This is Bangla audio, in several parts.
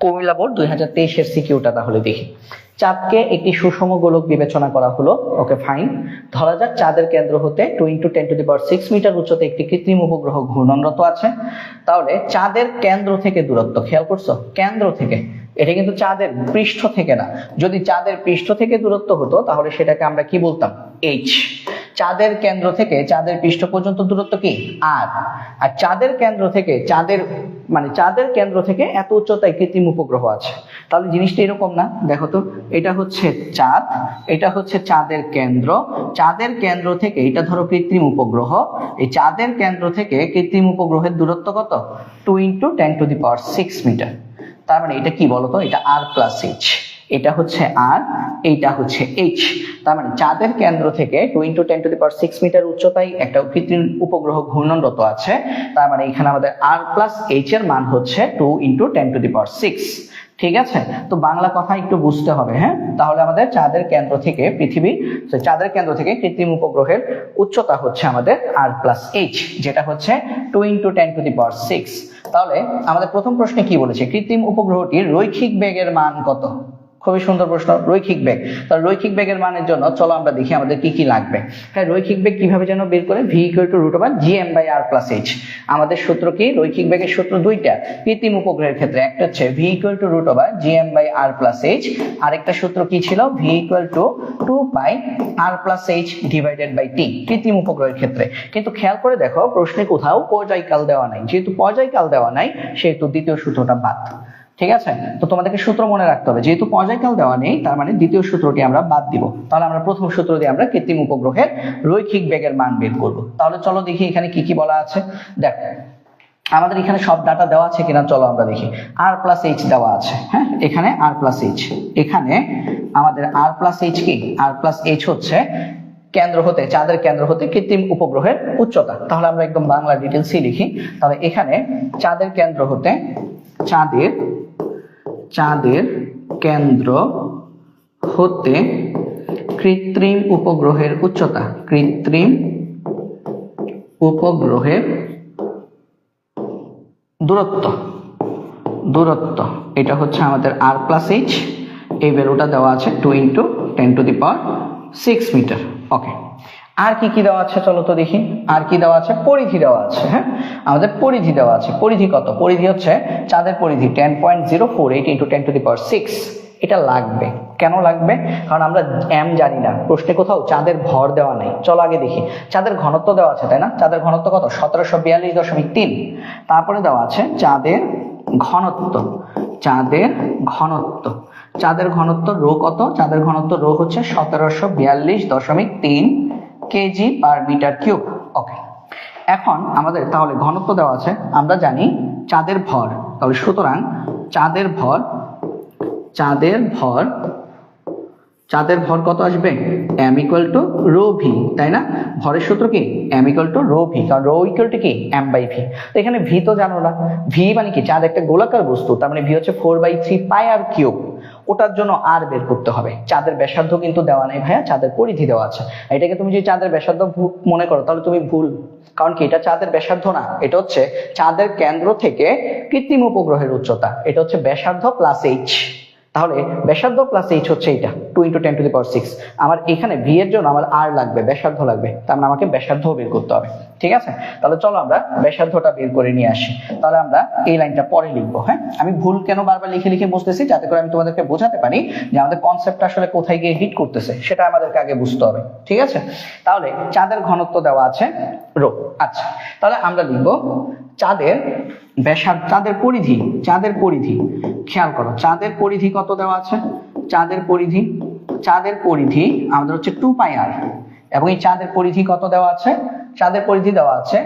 কুমিল্লা বোর্ড দুই হাজার তেইশের সিকিউটা তাহলে দেখি। চাঁদকে একটি সুষম গোলক বিবেচনা করা হলো। Okay, fine. ধরা যাক চাঁদের কেন্দ্র হতে two into ten to the power six metre উচ্চতে একটি কৃত্রিম উপগ্রহ ঘূর্ণনরত আছে। তাহলে চাঁদের কেন্দ্র থেকে দূরত্ব, খেয়াল করছ? কেন্দ্র থেকে। এটা কিন্তু চাঁদের পৃষ্ঠ থেকে না। যদি চাঁদের পৃষ্ঠ থেকে দূরত্ব হতো, তাহলে সেটাকে আমরা কি বলতাম? এইচ চাঁদের কেন্দ্র থেকে চাঁদের পৃষ্ঠ পর্যন্ত দূরত্ব কি? আর। আর চাঁদের কেন্দ্র থেকে চাঁদের মানে চাঁদের কেন্দ্র থেকে এত উচ্চতায় কৃত্রিম উপগ্রহ আছে। তাহলে জিনিসটা এরকম না? দেখো তো, এটা হচ্ছে চাঁদ, এটা হচ্ছে চাঁদের কেন্দ্র। চাঁদের কেন্দ্র থেকে, এটা ধরো কৃত্রিম উপগ্রহ, এই চাঁদের কেন্দ্র থেকে কৃত্রিম উপগ্রহের দূরত্ব কত? Two into ten to the power six metre তার মানে এটা কি বলতো? এটা আর প্লাস এইচ এটা হচ্ছে আর এইটা হচ্ছে এইচ তার মানে চাঁদের কেন্দ্র থেকে two into ten to the power six metre উচ্চতায় একটা কৃত্রিম উপগ্রহ ঘূর্ণনরত আছে। তার মানে এখানে আমাদের আর প্লাস এইচ এর মান হচ্ছে two into ten to the power six ঠিক আছে? তো বাংলা কথা একটু বুঝতে হবে হ্যাঁ? তাহলে আমাদের চাঁদের কেন্দ্র থেকে পৃথিবী চাঁদের কেন্দ্র থেকে কৃত্রিম উপগ্রহের উচ্চতা হচ্ছে আমাদের আর প্লাস এইচ যেটা হচ্ছে two into ten to the power six তাহলে আমাদের প্রথম প্রশ্নে কি বলেছে? কৃত্রিম উপগ্রহটির রৈখিক বেগের মান কত? খুবই সুন্দর প্রশ্ন, রৈখিক বেগ। তাহলে রৈখিক বেগের মানের জন্য চলো আমরা দেখি আমাদের কি কি লাগবে। হ্যাঁ রৈখিক বেগ কীভাবে যেন বের করে V equal to root over G M by R plus H আমাদের সূত্র কি? রৈখিক বেগের সূত্র দুইটা। কৃত্রিম উপগ্রহের ক্ষেত্রে একটা হচ্ছে V equal to root over G M by R plus H আরেকটা সূত্র কি ছিল? V equal to two pi R plus H divided by T কৃত্রিম উপগ্রহের ক্ষেত্রে। কিন্তু খেয়াল করে দেখো, প্রশ্নে কোথাও পর্যায়কাল দেওয়া নাই। যেহেতু পর্যায়কাল দেওয়া নাই, সেহেতু দ্বিতীয় সূত্রটা বাদ। ঠিক আছে? তো তোমাদেরকে সূত্র মনে রাখতে হবে। যেহেতু পর্যায়কাল দেওয়া নেই, তার মানে দ্বিতীয় সূত্রটি আমরা বাদ দিব। তাহলে আমরা প্রথম সূত্র দিয়ে আমরা কৃত্রিম উপগ্রহের রৈখিক বেগের মান বের করব। তাহলে চলো দেখি এখানে কি কি বলা আছে। দেখো, আমাদের এখানে সব ডাটা দেওয়া আছে কিনা চলো আমরা দেখি। আর প্লাস এইচ দেওয়া আছে হ্যাঁ? এখানে আর প্লাস এইচ এখানে আমাদের আর প্লাস এইচ কি? আর প্লাস এইচ হচ্ছে কেন্দ্র হতে, চাঁদের কেন্দ্র হতে কৃত্রিম উপগ্রহের উচ্চতা। তাহলে আমরা একদম বাংলা ডিটেলসই লিখি। তাহলে এখানে চাঁদের কেন্দ্র হতে চাঁদের চাঁদের কেন্দ্র হতে কৃত্রিম উপগ্রহের উচ্চতা, কৃত্রিম উপগ্রহের দূরত্ব। দূরত্ব, এটা হচ্ছে আমাদের আর প্লাস এইচ এই ভ্যালুটা দেওয়া আছে two into ten to the power six metre okay আর কি কি দেওয়া আছে চলো তো দেখি। আর কি দেওয়া আছে? পরিধি দেওয়া আছে হ্যাঁ? আমাদের পরিধি দেওয়া আছে। পরিধি কত? পরিধি হচ্ছে চাঁদের পরিধি ten point zero four eight into ten to the power six এটা লাগবে। কেন লাগবে? কারণ আমরা এম জানি না। প্রশ্নে কোথাও চাঁদের ভর দেওয়া নেই। চলো আগে দেখি। চাঁদের ঘনত্ব দেওয়া আছে, তাই না? চাঁদের ঘনত্ব কত? সতেরোশো বিয়াল্লিশ দশমিক তিন। তারপরে দেওয়া আছে চাঁদের ঘনত্ব। চাঁদের ঘনত্ব। চাঁদের ঘনত্ব রো কত? চাঁদের ঘনত্ব রো হচ্ছে সতেরোশো বিয়াল্লিশ দশমিক তিন। KG per metre cube okay এখন আমাদের তাহলে ঘনত্ব দেওয়া আছে, আমরা জানি চাঁদের ভর। তাহলে সুতরাং চাঁদের ভর চাঁদের ভর চাঁদের ভর কত আসবে? M equal to rho V তাই না? ভরের সূত্র কি? M equal to rho V কারণ রো ইকুয়াল টু কি? এম বাই ভি তো এখানে ভি তো জানো না। ভি মানে কি? চাঁদ একটা গোলাকার বস্তু, তার মানে ভি হচ্ছে four by three pi r cube ওটার জন্য আর বের করতে হবে। চাঁদের ব্যাসার্ধ কিন্তু দেওয়া নেই ভাইয়া, চাঁদের পরিধি দেওয়া আছে। এটাকে তুমি যদি চাঁদের ব্যাসার্ধ মনে করো, তাহলে তুমি ভুল। কারণ কি? এটা চাঁদের ব্যাসার্ধ না, এটা হচ্ছে চাঁদের কেন্দ্র থেকে কৃত্রিম উপগ্রহের উচ্চতা। এটা হচ্ছে ব্যাসার্ধ প্লাস এইচ তাহলে ব্যাসার্ধ প্লাস এইচ হচ্ছে এটা two into ten to the power six আমার এখানে ভি এর জন্য আমার আর লাগবে, ব্যাসার্ধ লাগবে, তার মানে আমাকে ব্যাসার্ধ বের করতে হবে, ঠিক আছে? তাহলে চলো আমরা ব্যাসার্ধটা বের করে নিয়ে আসি। তাহলে আমরা এই লাইনটা পরে লিখব হ্যাঁ? আমি ভুল কেন বারবার লিখে লিখে বুঝতেছি, যাতে করে আমি তোমাদেরকে বোঝাতে পারি যে আমাদের কনসেপ্টটা আসলে কোথায় গিয়ে হিট করতেছে, সেটা আমাদেরকে আগে বুঝতে হবে, ঠিক আছে? তাহলে চাঁদের ঘনত্ব দেওয়া আছে রো। আচ্ছা তাহলে আমরা লিখব চাঁদের ব্যাসার্ধ, চাঁদের পরিধি চাঁদের পরিধি, খেয়াল করো, চাঁদের পরিধি কত দেওয়া আছে? চাঁদের পরিধি চাঁদের পরিধি আমাদের হচ্ছে টু পাই আর এবং এই চাঁদের পরিধি কত দেওয়া আছে? চাঁদের পরিধি দেওয়া আছে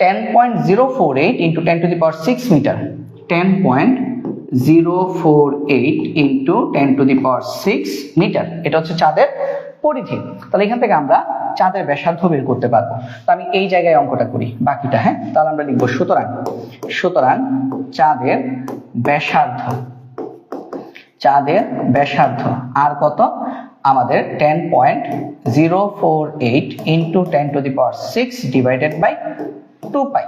ten point zero four eight into ten to the power six metre ten point zero four eight into ten to the power six metre এটা হচ্ছে চাঁদের পরিধি। তাহলে এখান থেকে আমরা চাঁদের ব্যাসার্ধ বের করতে পারব। তো আমি এই জায়গায় অঙ্কটা করি, বাকিটা হ্যাঁ? তাহলে আমরা লিখব, সুতরাং সুতরাং চাঁদের ব্যাসার্ধ চাঁদের ব্যাসার্ধ আর কত? আমাদের ten point zero four eight into ten to the power six divided by two pi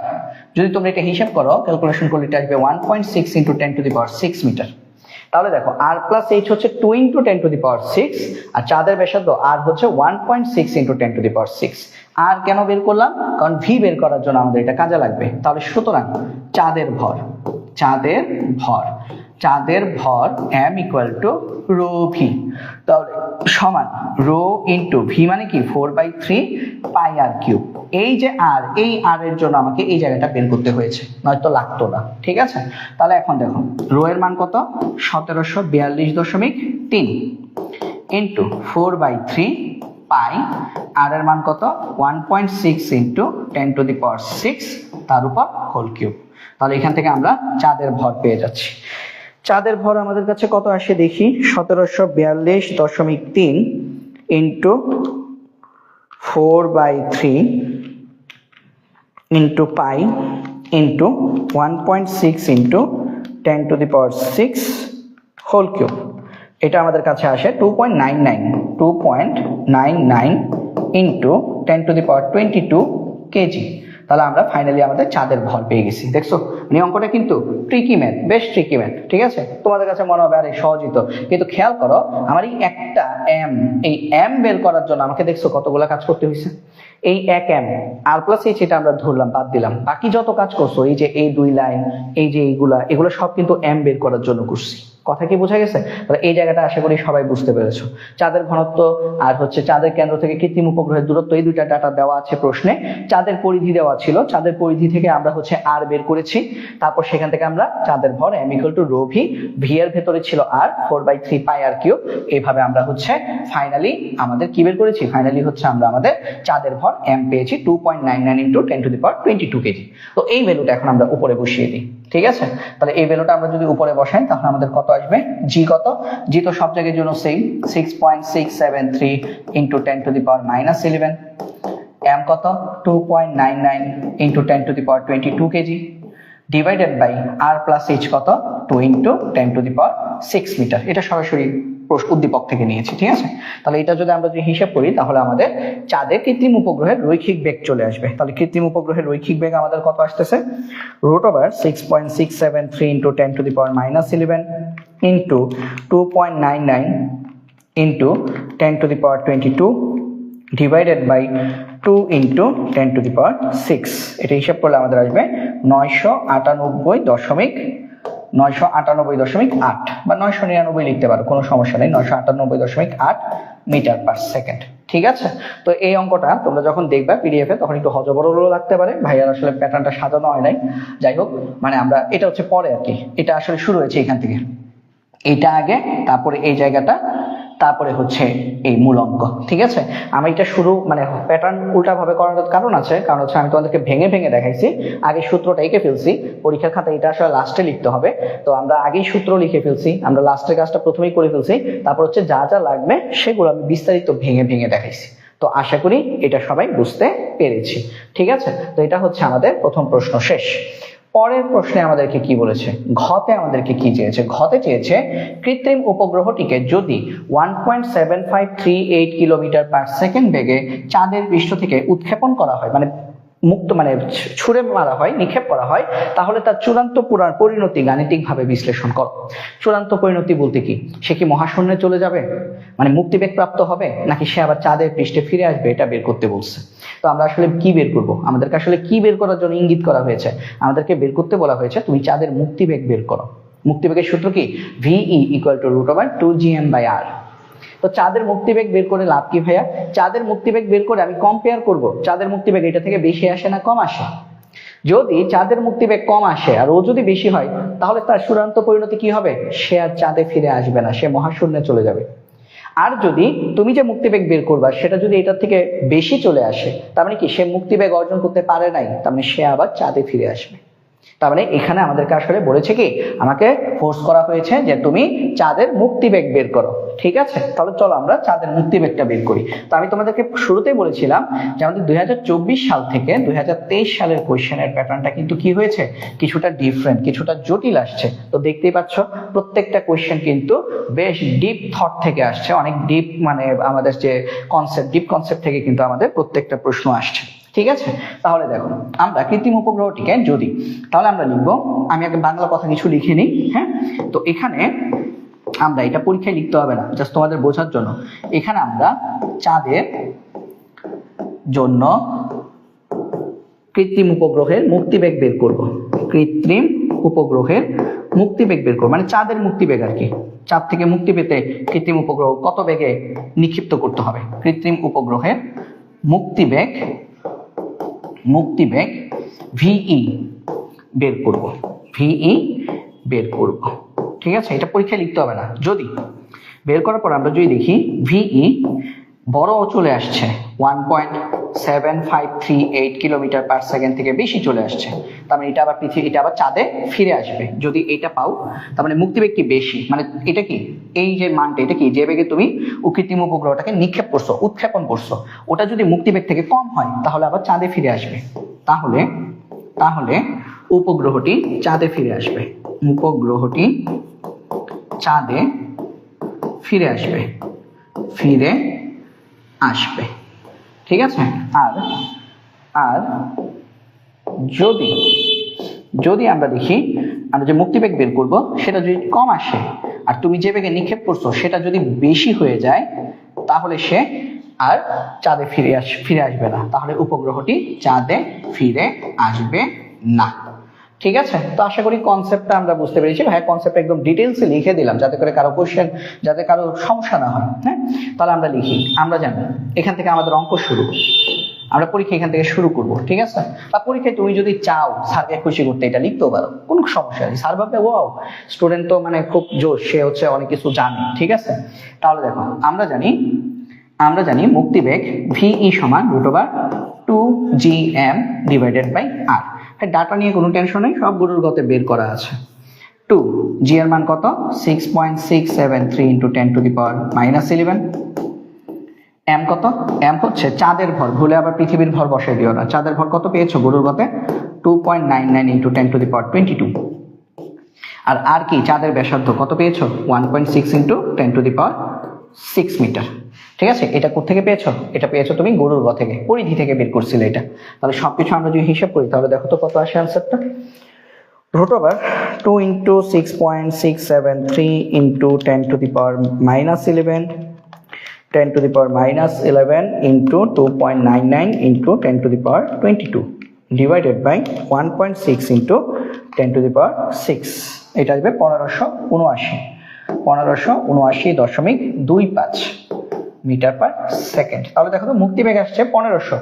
যদি তোমরা এটা হিসাব করো ক্যালকুলেশন করলে এটা আসবে one point six into ten to the power six metre তাহলে দেখো আর প্লাস এইচ হচ্ছে two into ten to the power six আর চাঁদের ব্যাসার্ধ আর হচ্ছে one point six into ten to the power six r কেন বের করলাম? কারণ ভি বের করার জন্য আমাদের এটা কাজে লাগবে। তাহলে সুতরাং চাঁদের ভর চাঁদের ভর। চাঁদের ভর M equal to rho V তাহলে সমান রো ইন্টু ভি মানে কি? Four by three pi r cube এই যে আর এই আর এর জন্য আমাকে এই জায়গাটা বের করতে হয়েছে। নয়তো লাগতো না। ঠিক আছে? তাহলে এখন দেখো, রো এর মান কত? সতেরোশো বিয়াল্লিশ দশমিক তিন into four by three pi r এর মান কত? One point six into ten to the power six তার উপর হোল কিউব তাহলে এখান থেকে আমরা চাঁদের ভর পেয়ে যাচ্ছি। চাঁদের ভর আমাদের কাছে কত আসে দেখি? সতেরোশো বিয়াল্লিশ দশমিক তিন into four by three into pi into one point six into ten to the power six whole cube. এটা আমাদের কাছে আসে two point nine nine, two point nine nine into ten to the power twenty two kg. তাহলে আমরা ফাইনালি আমাদের চাঁদের ভর পেয়ে গেছি, দেখছ? মানে অঙ্কটা কিন্তু ট্রিকি ম্যাথ বেশ ট্রিকি ম্যাথ ঠিক আছে? তোমাদের কাছে মনে হবে, আরে সহজই তো কিন্তু খেয়াল করো, আমার এই একটা এম এই এম বের করার জন্য আমাকে দেখছ কতগুলো কাজ করতে হয়েছে এই এক এম আর প্লাস এইচ এটা আমরা ধরলাম, বাদ দিলাম। বাকি যত কাজ করছ, এই যে এই দুই লাইন এই যে এইগুলা, এগুলো সব কিন্তু এম বের করার জন্য করছি। কথা কি বোঝা গেছে? তাহলে এই জায়গাটা আশা করি সবাই বুঝতে পেরেছ। চাঁদের ঘনত্ব আর হচ্ছে চাঁদের কেন্দ্র থেকে কৃত্রিম উপগ্রহের দূরত্ব, এই দুইটা ডাটা দেওয়া আছে প্রশ্নে। চাঁদের পরিধি দেওয়া ছিল। চাঁদের পরিধি থেকে আমরা হচ্ছে আর বের করেছি। তারপর সেখান থেকে আমরা চাঁদের ভর M equal to rho V V এর ভেতরে ছিল আর four by three pi r cube এইভাবে আমরা হচ্ছে ফাইনালি আমাদের কি বের করেছি? ফাইনালি হচ্ছে আমরা আমাদের চাঁদের ভর এম পেয়েছি two point nine nine into ten to the power twenty two kg তো এই ভ্যালুটা এখন আমরা উপরে বসিয়ে দিই। ঠিক আছে? তাহলে এই ভ্যালুটা আমরা যদি উপরে বসাই, তাহলে আমাদের কত আসবে জি কত? জি তো সব জায়গার জন্য same six point six seven three into ten to the power minus eleven M কত? Two point nine nine into ten to the power twenty two kg divided by r plus h কত? Two into ten to the power six metre এটা সরাসরি উদ্দীপক থেকে নিয়েছি, ঠিক আছে? তাহলে এটা যদি আমরা যদি হিসাব করি, তাহলে আমাদের চাঁদের কৃত্রিম উপগ্রহের রৈখিক বেগ চলে আসবে। তাহলে কৃত্রিম উপগ্রহের রৈখিক বেগ আমাদের কত আসতেছে? Root over six point six seven three into ten to the power minus eleven into two point nine nine into ten to the power twenty two divided by two into ten to the power six এটা হিসাব করলে আমাদের আসবে নয়শো আটানব্বই দশমিক নয়শো আটানব্বই দশমিক আট বা নয়শো নিরানব্বই লিখতে পারো, কোনো সমস্যা নেই, নয়শো আটানব্বই দশমিক আট মিটার পার সেকেন্ড, ঠিক আছে? তো এই অঙ্কটা তোমরা যখন দেখবা পিডিএফ তখন একটু হজবরলও লাগতে পারে, ভাইয়ার আসলে প্যাটার্নটা সাজানো হয় নাই। যাই হোক মানে আমরা, এটা হচ্ছে পরে আর কি, এটা আসলে শুরু হয়েছে এখান থেকে। এটা আগে, তারপরে এই জায়গাটা তারপরে হচ্ছে এই মূল অঙ্ক, ঠিক আছে? আমি এটা শুরু মানে প্যাটার্ন উল্টা ভাবে করার কারণ আছে, কারণ হচ্ছে আমি তোমাদেরকে ভেঙে ভেঙে দেখাইছি, আগে সূত্রটা এঁকে ফেলছি, পরীক্ষার খাতায় এটা আসলে লাস্টে লিখতে হবে, তো আমরা আগেই সূত্র লিখে ফেলছি, আমরা লাস্টের কাজটা প্রথমেই করে ফেলছি, তারপর হচ্ছে যা যা লাগবে সেগুলো আমি বিস্তারিত ভেঙে ভেঙে দেখাইছি, তো আশা করি এটা সবাই বুঝতে পেরেছি, ঠিক আছে? তো এটা হচ্ছে আমাদের প্রথম প্রশ্ন শেষ। পরের প্রশ্নে আমাদেরকে কি বলেছে? ঘতে আমাদেরকে কি চেয়েছে? ঘতে চেয়েছে কৃত্রিম উপগ্রহটিকে যদি one point seven five three eight kilometre per second বেগে চাঁদের পৃষ্ঠ থেকে উৎক্ষেপণ করা হয় মানে মুক্ত মানে ছুঁড়ে মারা হয়, নিক্ষেপ করা হয়, তাহলে তার চূড়ান্ত পুরা- পরিণতি গাণিতিকভাবে বিশ্লেষণ করো। চূড়ান্ত পরিণতি বলতে কি? সে কি মহাশূন্যে চলে যাবে? মানে মুক্তিবেগ প্রাপ্ত হবে? নাকি সে আবার চাঁদের পৃষ্ঠে ফিরে আসবে? এটা বের করতে বলছে। তো আমরা আসলে কি বের করব? আমাদেরকে আসলে কি বের করার জন্য ইঙ্গিত করা হয়েছে? আমাদেরকে বের করতে বলা হয়েছে, তুমি চাঁদের মুক্তিবেগ বের করো। মুক্তিবেগের সূত্র কি? V e equal to root over two G M by r তো চাঁদের মুক্তিবেগ বের করে লাভ কি ভাইয়া? চাঁদের মুক্তিবেগ বের করে আমি কম্পেয়ার করব। চাঁদের মুক্তিবেগ এটা থেকে বেশি আসে না কম আসে? যদি চাঁদের মুক্তিবেগ কম আসে আর ও যদি বেশি হয়, তাহলে তার চূড়ান্ত পরিণতি কি হবে? সে আর চাঁদে ফিরে আসবে না, সে মহাশূন্যে চলে যাবে। আর যদি তুমি যে মুক্তিবেগ বের করবা, সেটা যদি এটার থেকে বেশি চলে আসে, তার মানে কি সে মুক্তিবেগ অর্জন করতে পারে নাই, তার মানে সে আবার চাঁদে ফিরে আসবে। তার মানে এখানে আমাদেরকে আসলে বলেছে কি, আমাকে ফোর্স করা হয়েছে যে তুমি চাঁদের মুক্তিবেগ বের করো। ঠিক আছে? তাহলে চলো আমরা চাঁদের মুক্তিবেগটা বের করি। তো আমি তোমাদেরকে শুরুতেই বলেছিলাম যে আমাদের দুই হাজার চব্বিশ সাল থেকে দুই হাজার তেইশ সালের কোয়েশ্চেনের প্যাটার্নটা কিন্তু কি হয়েছে? কিছুটা ডিফারেন্ট কিছুটা জটিল আসছে। তো দেখতেই পাচ্ছ, প্রত্যেকটা কোয়েশ্চেন কিন্তু বেশ ডিপ থট থেকে আসছে। অনেক ডিপ মানে আমাদের যে কনসেপ্ট ডিপ কনসেপ্ট থেকে কিন্তু আমাদের প্রত্যেকটা প্রশ্ন আসছে। ঠিক আছে? তাহলে দেখো, আমরা কৃত্রিম উপগ্রহটিকে যদি, তাহলে আমরা লিখব, আমি আগে বাংলা কথা কিছু লিখে নিই হ্যাঁ? তো এখানে আমরা এটা পরীক্ষায় লিখতে হবে না জাস্ট তোমাদের বোঝার জন্য। এখানে আমরা চাঁদের জন্য কৃত্রিম উপগ্রহের মুক্তিবেগ বের করব। কৃত্রিম উপগ্রহের মুক্তিবেগ বের করব মানে চাঁদের মুক্তিবেগ আর কি। চাঁদ থেকে মুক্তি পেতে কৃত্রিম উপগ্রহ কত বেগে নিক্ষিপ্ত করতে হবে? কৃত্রিম উপগ্রহের মুক্তিবেগ মুক্তিবেগ ভিই বের করব, ভিই বের করব। ঠিক আছে? এটা পরীক্ষায় লিখতে হবে না। যদি বের করার পর আমরা যদি দেখি ভিই বড় চলে আসছে। One point seven five three eight kilometre per second থেকে বেশি চলে আসছে। তার মানে এটা আবার পৃথিবী এটা আবার চাঁদে ফিরে আসবে। যদি এটা পাও, তার মানে মুক্তিবেগ কি বেশি? মানে এটা কি? এই যে মানটা, এটা কি? যে বেগে তুমি কৃত্রিম উপগ্রহটাকে নিক্ষেপ করছ, উৎক্ষেপণ করছ। ওটা যদি মুক্তিবেগ থেকে কম হয়, তাহলে আবার চাঁদে ফিরে আসবে। তাহলে তাহলে উপগ্রহটি চাঁদে ফিরে আসবে। উপগ্রহটি চাঁদে ফিরে আসবে। ফিরে আসবে। ঠিক আছে? আর আর যদি যদি আমরা দেখি, আমরা যে মুক্তিবেগ বের করব, সেটা যদি কম আসে, আর তুমি যে বেগে নিক্ষেপ করছ, সেটা যদি বেশি হয়ে যায়, তাহলে সে আর চাঁদে ফিরে আস, ফিরে আসবে না। তাহলে উপগ্রহটি চাঁদে ফিরে আসবে না। ঠিক আছে? তো আশা করি কনসেপ্টটা আমরা বুঝতে পেরেছি। হ্যাঁ কনসেপ্ট একদম ডিটেলসে লিখে দিলাম যাতে করে কারও কোশ্চেন যাতে কারও সমস্যা না হয় হ্যাঁ? তাহলে আমরা লিখি। আমরা জানি। এখান থেকে আমাদের অঙ্ক শুরু আমরা পরীক্ষা এখান থেকে শুরু করব, ঠিক আছে? বা পরীক্ষায় তুমি যদি চাও স্যারকে খুশি করতে, এটা লিখতেও পারো। কোনো সমস্যা নেই। স্যার ভাববে, ওয়াও স্টুডেন্ট তো মানে খুব জোর সে হচ্ছে অনেক কিছু জানে ঠিক আছে? তাহলে দেখো, আমরা জানি আমরা জানি মুক্তিবেগ ভিই সমান root over two G M divided by r data নিয়ে কোনো টেনশন নেই, সব গরুর গতে বের করা আছে। টু জি এর মান কত? Six point six seven three into ten to the power minus eleven M কত? এম হচ্ছে চাঁদের ভর, ভুলে আবার পৃথিবীর ভর বসাই দিও না। চাঁদের ভর কত পেয়েছ গরুর গতে? Two point nine nine into ten to the power twenty two আর আর কি, চাঁদের ব্যাসার্ধ কত পেয়েছ? One point six into ten to the power six metre ঠিক আছে? এটা কোথেকে পেয়েছ? এটা পেয়েছ তুমি গরুর গ থেকে, পরিধি থেকে বের করছিলে এটা। তাহলে সবকিছু আমরা যদি হিসাব করি, তাহলে দেখো তো কত আসে অ্যান্সারটা root over 2 into 6.673 into 10 to the power minus 11 10 two point nine nine 11 into 2.99 into 10 to the power 22 divided by 1.6 into 10 to the power 6 এটা আসবে পনেরোশো উনআশি পনেরোশো উনআশি দশমিক দুই পাঁচ। Metre per second. তাহলে দেখো তো মুক্তি বেগ আসছে পনেরোশো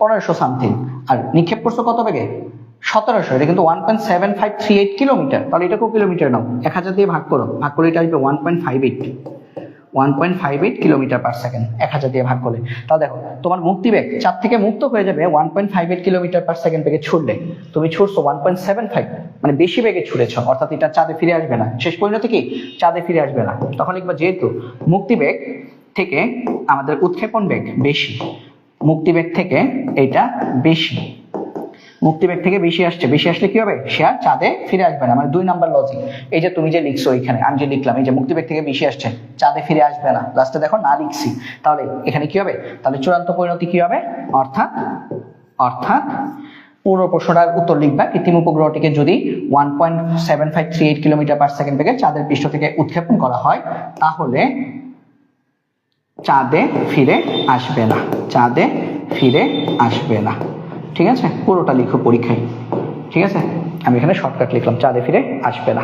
পনেরোশো সামথিং আর নিক্ষেপ করছ কত বেগে? সতেরোশো, এটা কিন্তু one point seven five three eight kilometre তাহলে এটা কো কিলোমিটার নাও? এক হাজার দিয়ে ভাগ করো। ভাগ করলে এটা আসবে one point five eight one point five eight kilometre per second এক হাজার দিয়ে ভাগ করলে। তাহলে দেখো, তোমার মুক্তি বেগ চার থেকে মুক্ত হয়ে যাবে one point five eight kilometre per second বেগে ছুটলে তুমি ছুটছো ওয়ান পয়েন্ট সেভেন ফাইভ মানে বেশি বেগে ছুটেছ অর্থাৎ এটা চাঁদে ফিরে আসবে না। শেষ পরিণতি কি? চাঁদে ফিরে আসবে না। তখন লিখবা যেহেতু মুক্তি বেগ থেকে আমাদের উৎক্ষেপণ বেগ বেশি, মুক্তি বেগ থেকে এটা বেশি। মুক্তিবেগ থেকে বেশি আসছে, বেশি আসলে কি হবে? সে আর চাঁদে ফিরে আসবে না মানে দুই নাম্বার লজিক এই যে তুমি যে লিখছো এখানে, আমি যে লিখলাম, এই যে মুক্তিবেগ থেকে বেশি আসছে, চাঁদে ফিরে আসবে না। লাস্টে দেখো, না লিখছি। তাহলে এখানে কি হবে? তাহলে চূড়ান্ত পরিণতি কি হবে? অর্থাৎ অর্থাৎ পুরো প্রশ্নটার উত্তর লিখবা। কৃত্রিম উপগ্রহটিকে যদি one point seven five three eight kilometre per second বেগে চাঁদের পৃষ্ঠ থেকে উৎক্ষেপণ করা হয়, তাহলে চাঁদে ফিরে আসবে না, চাঁদে ফিরে আসবে না। ঠিক আছে? পুরোটা লিখো পরীক্ষায়। ঠিক আছে? আমি এখানে শর্টকাট লিখলাম, চাঁদে ফিরে আসবে না।